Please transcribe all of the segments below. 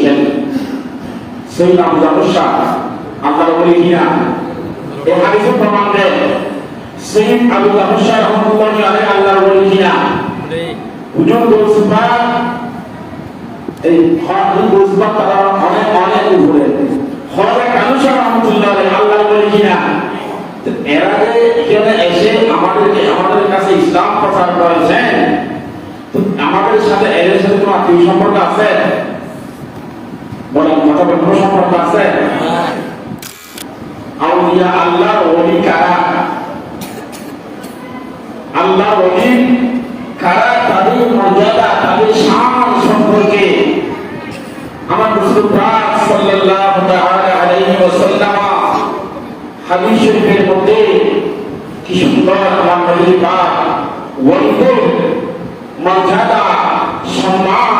দিয়েছেন সেই শাহ আল্লাহর বলি কিনা এই হাদিসের প্রমাণ দেয় সেই আবু রহমতুল্লাহ আলাইহি আল্লাহর বলি কিনা গোসবা এই গোসবা তারা অনেক অনেক উপরে। হরে কানুষা রহমতুল্লাহ আলাইহি, আল্লাহর বলি কিনা এরা যে এখানে এসে আমাদেরকে, আমাদের কাছে ইসলাম প্রচার করেছেন। আমাদের সাথে এদের সাথে কোনো আত্মীয় সম্পর্ক আছে? বলব সম্পর্ক আছে আউলিয়া আল্লাহ ওলি কারা? আল্লাহ ওলি কারা? তাদের মর্যাদা, তাদের শান সম্পর্কে। আমার রাসূল পাক সাল্লাল্লাহু আলাইহি ওয়াসাল্লাম হাদিস শরীফের মধ্যে কি সুন্দর আমার নবী পাক ওলিদের মর্যাদা, সম্মান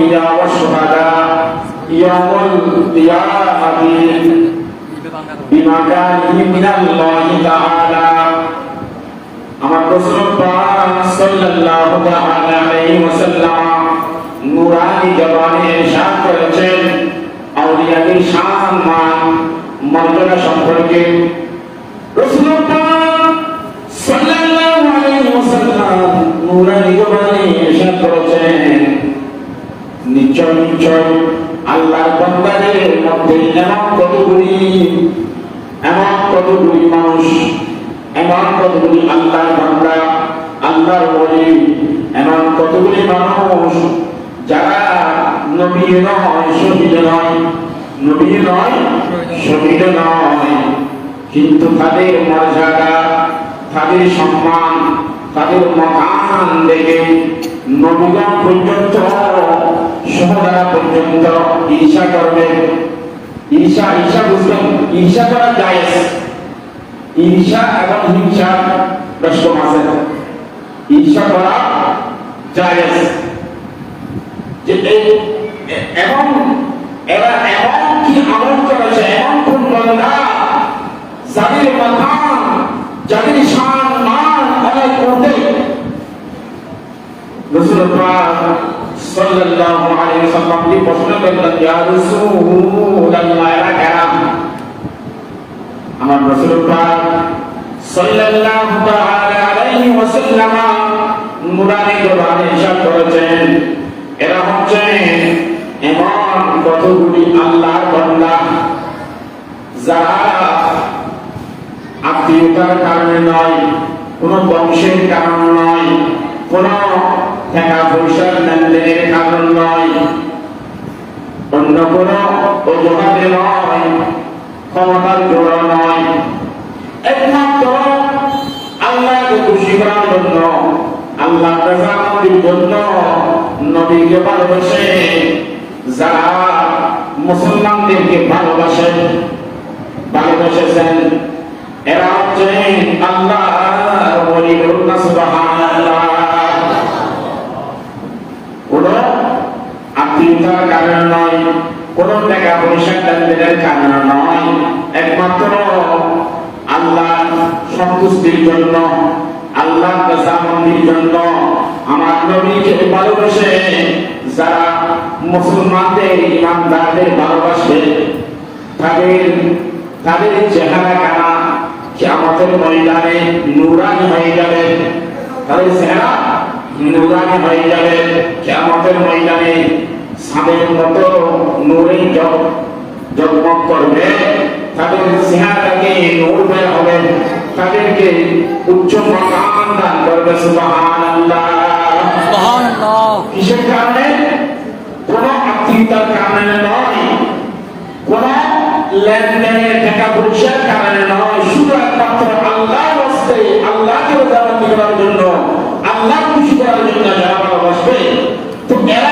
الأنبياء والشهداء يوم القيامة بمكانهم من الله تعالى আমার রাসূল পাক সাল্লাল্লাহু তাআলা আলাইহি ওয়াসাল্লাম নূরানি জবানে ইরশাদ করেছেন আউলিয়াদের শান মান মর্যাদা সম্পর্কে বান্দাদের মধ্যে এমন কতগুলি এমন কতগুলি মানুষ, এমন কতগুলি আল্লাহর বান্দা, আল্লাহর ওলি, এমন কতগুলি মানুষ যারা নবী নয়, শহীদ নয়, নবী নয়, শহীদ নয়। কিন্তু তাদের মর্যাদা, তাদের সম্মান, তাদের মকান দেখে নবীগণ পর্যন্ত সহদারা পর্যন্ত ঈর্ষা করবে ঈর্ষা ঈর্ষা বুঝবেন, ঈর্ষা করা যায় ঈর্ষা এবং হিংসা প্রশ্ন আছে। ঈর্ষা করা জায়েজ যে এবং এরা এমন কি আমল করেছে, এমন কোন বান্দা যাদের মাকাম যাদের শান মান অনেক রসুল সাল্লাল্লাহু আলাইহি ওয়াসাল্লাম কি প্রশ্ন করলেন ইয়া রাসূলুল্লাহ এরা কারা আমার রাসূল পাক সাল্লাল্লাহু তাআলা আলাইহি ওয়াসাল্লাম নুরানি কোরআনে ইরশাদ করেছেন। এরা হচ্ছে এমন কতগুলি আল্লাহর বান্দা, যারা আত্মীয়তার কারণে নয়, কোন বংশের কারণ নয়, কোন টাকা পয়সার লেনদেনের কারণ নয় অন্য কোন অজুহাতে নয়, ক্ষমতার জোড়া নয়। একমাত্র আল্লাহকে খুশি করার জন্য আল্লাহ রাজামন্দির জন্য নবীকে ভালোবাসে। যারা মুসলমানদেরকে ভালোবাসে ভালোবেসেছেন, এরা হচ্ছে আল্লাহ বলি বলুন না সুবহানাল্লাহ কোন আত্মীয়তার কারণে নয় কোন টাকা পয়সা নয়। একমাত্র আল্লাহ সন্তুষ্টির জন্য, আল্লাহ রাজামন্দির জন্য আমার নবীকে ভালোবেসে যারা মুসলমানদের, ইমানদারদের ভালোবাসে, তাদের তাদের চেহারা কানা কিয়ামতের ময়দানে নুরানি হয়ে যাবে। তাদের চেহারা নুরানি হয়ে যাবে কিয়ামতের ময়দানে। সাদের মতো নূরে জগ জগমগ করবে। তাদের চেহারাকে নূর বের হবে। তাদেরকে উচ্চ মকাম দান করবে। সুবহানাল্লাহ। কিসের কারণে? কোন আত্মীয়তার কারণে নয়। কোন লেনদেনের টাকা পয়সার কারণে নয়। শুধু একমাত্র আল্লাহ বসতে আল্লাহকে জানাতে করার জন্য আল্লাহ খুশি করার জন্য যারা ভালোবাসবে তো এরা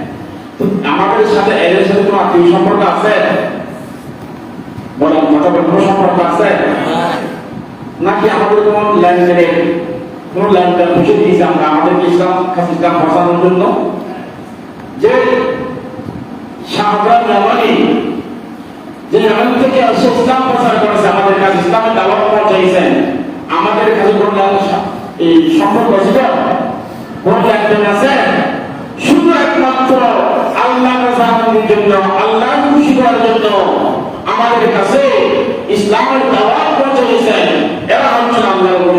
আমাদের সাথে এদের সাথে কোনো আত্মীয় সম্পর্ক আছে? বলেন বলেন কোনো সম্পর্ক আছে? নাকি আমাদের কোনো লেনদেনে কোনো লেনদেন বুঝে দিয়েছে আমরা? আমাদেরকে ইসলাম কাছে ইসলাম প্রচারের জন্য? যে শাহজাহান রহমানি যে এমন থেকে এসে ইসলাম প্রচার করেছে, আমাদের কাছে ইসলামের দাওয়াত পৌঁছাইছেন। আমাদের কাছে কোনো লেন- এই সম্পর্ক ছিল কোন লেনদেন আছে শুধু একমাত্র আল্লাহ রাজানের জন্য আল্লাহ খুশি করার জন্য আমাদের কাছে ইসলামের দাওয়াত পৌঁছাইছেন এরা হচ্ছেন আল্লাহর